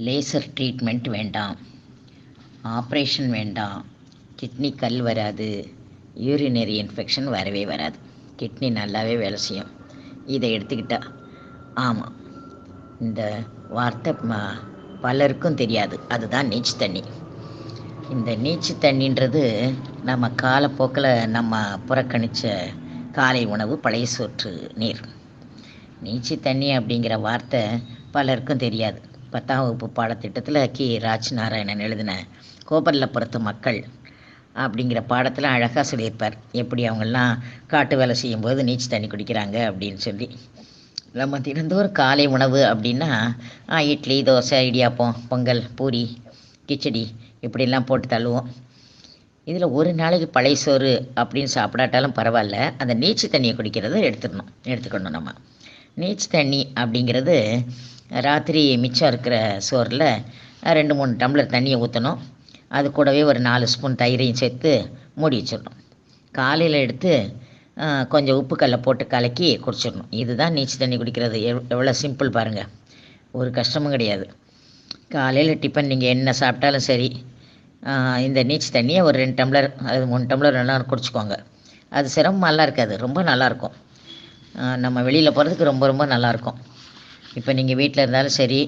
Laser treatment வேண்டாம். Operation வேண்டாம். Kidney கல் வராது. யூரினரி இன்ஃபெக்ஷன் வரவே வராது. கிட்னி நல்லாவே வேலை செய்யும். இதை எடுத்துக்கிட்டா ஆமாம் இந்த வார்த்தை ம பலருக்கும் தெரியாது. அதுதான் நீச்சு தண்ணி. இந்த நீச்சு தண்ணின்றது நம்ம காலப்போக்கில் நம்ம புறக்கணித்த காலை உணவு பழைய சோற்று நீர். நீச்சு தண்ணி அப்படிங்கிற வார்த்தை பலருக்கும் தெரியாது. பத்தாம் வகுப்பு பாடத்திட்டத்தில் கி. ராஜ் நாராயணன் எழுதின கோபல்லபுரத்து மக்கள் அப்படிங்கிற பாடத்தில் அழகாக சொல்லியிருப்பார். எப்படி அவங்கெல்லாம் காட்டு வேலை செய்யும்போது நீச்சு தண்ணி குடிக்கிறாங்க அப்படின்னு சொல்லி. நம்ம தினந்தோறும் காலை உணவு அப்படின்னா இட்லி தோசை இடியாப்பம் பொங்கல் பூரி கிச்சடி இப்படிலாம் போட்டு தள்ளுவோம். இதில் ஒரு நாளைக்கு பழைய சோறு அப்படின்னு சாப்பிடாட்டாலும் பரவாயில்ல. அந்த நீச்சு தண்ணியை குடிக்கிறத எடுத்துடணும் எடுத்துக்கணும் நம்ம. நீச்சு தண்ணி அப்படிங்கிறது ராத்திரி மிச்சம் இருக்கிற சோறில் ரெண்டு மூணு டம்ளர் தண்ணியை ஊற்றணும் அது கூடவே ஒரு நாலு ஸ்பூன் தயிரையும் சேர்த்து மூடி வச்சிடணும். காலையில் எடுத்து கொஞ்சம் உப்பு கல்லை போட்டு கலக்கி குடிச்சிடணும். இதுதான் நீச்சு தண்ணி குடிக்கிறது. எவ் எவ்வளோ சிம்பிள் பாருங்கள் ஒரு கஷ்டமும் கிடையாது. காலையில் டிஃபன் நீங்கள் என்ன சாப்பிட்டாலும் சரி இந்த நீச்சு தண்ணியை ஒரு ரெண்டு டம்ளர் அது மூணு டம்ளர் நல்லா குடிச்சிக்கோங்க. அது சிரமமாலாம் இருக்காது. ரொம்ப நல்லாயிருக்கும் நம்ம வெளியில் போகிறதுக்கு ரொம்ப ரொம்ப நல்லாயிருக்கும் இப்போ நீங்கள் வீட்டில் இருந்தாலும் சரி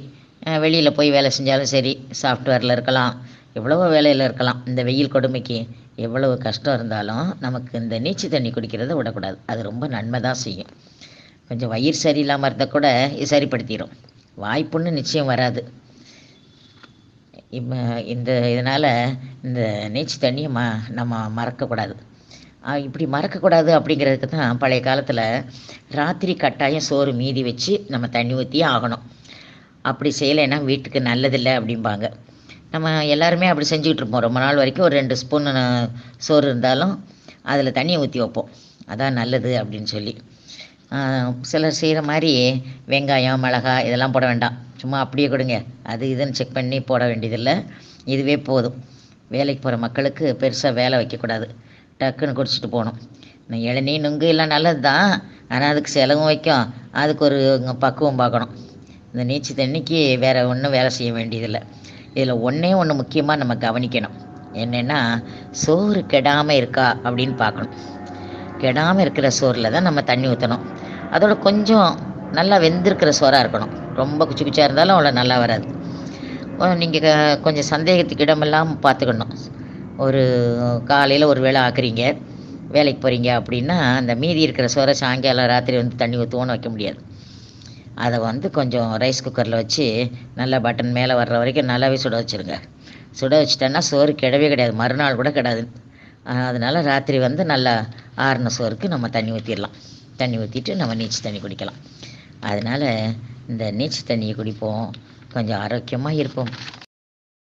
வெளியில் போய் வேலை செஞ்சாலும் சரி சாஃப்ட்வேரில் இருக்கலாம் எவ்வளவோ வேலையில் இருக்கலாம். இந்த வெயில் கொடுமைக்கு எவ்வளவு கஷ்டம் இருந்தாலும் நமக்கு இந்த நீச்சு தண்ணி குடிக்கிறத விடக்கூடாது. அது ரொம்ப நன்மை தான் செய்யும். கொஞ்சம் வயிறு சரியில்லாமல் இருந்தால் கூட இது சரிப்படுத்திடும் வாய்ப்புன்னு நிச்சயம் வராது. இப்போ இந்த இதனால் இந்த நீச்சு தண்ணியை ம நம்ம மறக்கக்கூடாது. இப்படி மறக்கக்கூடாது அப்படிங்கிறதுக்கு தான் பழைய காலத்தில் ராத்திரி கட்டாயம் சோறு மீதி வச்சு நம்ம தண்ணி ஊற்றியே ஆகணும். அப்படி செய்யலைன்னா வீட்டுக்கு நல்லதில்லை அப்படிம்பாங்க. நம்ம எல்லாருமே அப்படி செஞ்சுக்கிட்டு இருப்போம். ரொம்ப நாள் வரைக்கும் ஒரு ரெண்டு ஸ்பூன் சோறு இருந்தாலும் அதில் தண்ணியை ஊற்றி வைப்போம். அதான் நல்லது அப்படின்னு சொல்லி. சிலர் செய்கிற மாதிரி வெங்காயம் மிளகாய் இதெல்லாம் போட வேண்டாம். சும்மா அப்படியே கொடுங்க. அது இதுன்னு செக் பண்ணி போட வேண்டியதில்லை. இதுவே போதும். வேலைக்கு போகிற மக்களுக்கு பெருசாக வேலை வைக்கக்கூடாது. டக்குன்னு குடிச்சிட்டு போகணும் இந்த இளநீ நுங்கு எல்லாம் நல்லது தான் ஆனால் அதுக்கு செலவும் வைக்கும். அதுக்கு ஒரு பக்குவம் பார்க்கணும். இந்த நீச்சு தண்ணிக்கு வேறு ஒன்றும் வேலை செய்ய வேண்டியதில்லை. இதில் ஒன்றே ஒன்று முக்கியமாக நம்ம கவனிக்கணும். என்னென்னா சோறு கெடாமல் இருக்கா அப்படின்னு பார்க்கணும். கெடாமல் இருக்கிற சோறில் தான் நம்ம தண்ணி ஊற்றணும் அதோட கொஞ்சம் நல்லா வெந்திருக்கிற சோறாக இருக்கணும். ரொம்ப குச்சி குச்சியாக இருந்தாலும் அவ்வளோ நல்லா வராது. நீங்கள் கொஞ்சம் சந்தேகத்துக்கு இடமெல்லாம் பார்த்துக்கணும். ஒரு காலையில் ஒரு வேளை ஆக்குறீங்க வேலைக்கு போகிறீங்க அப்படின்னா அந்த மீதி இருக்கிற சோறை சாயங்காலம் ராத்திரி வந்து தண்ணி ஊற்றுவோன்னு வைக்க முடியாது. அதை வந்து கொஞ்சம் ரைஸ் குக்கரில் வச்சு நல்லா பட்டன் மேலே வர்ற வரைக்கும் நல்லாவே சுட வச்சுருங்க. சுட வச்சிட்டோன்னா சோறு கிடவே கிடையாது மறுநாள் கூட கிடாது. அதனால் ராத்திரி வந்து நல்லா ஆறுன சோறுக்கு நம்ம தண்ணி ஊற்றிடலாம் தண்ணி ஊற்றிட்டு நம்ம நீச்சு தண்ணி குடிக்கலாம். அதனால் இந்த நீச்சு தண்ணியை குடிப்போம். கொஞ்சம் ஆரோக்கியமாக இருப்போம்.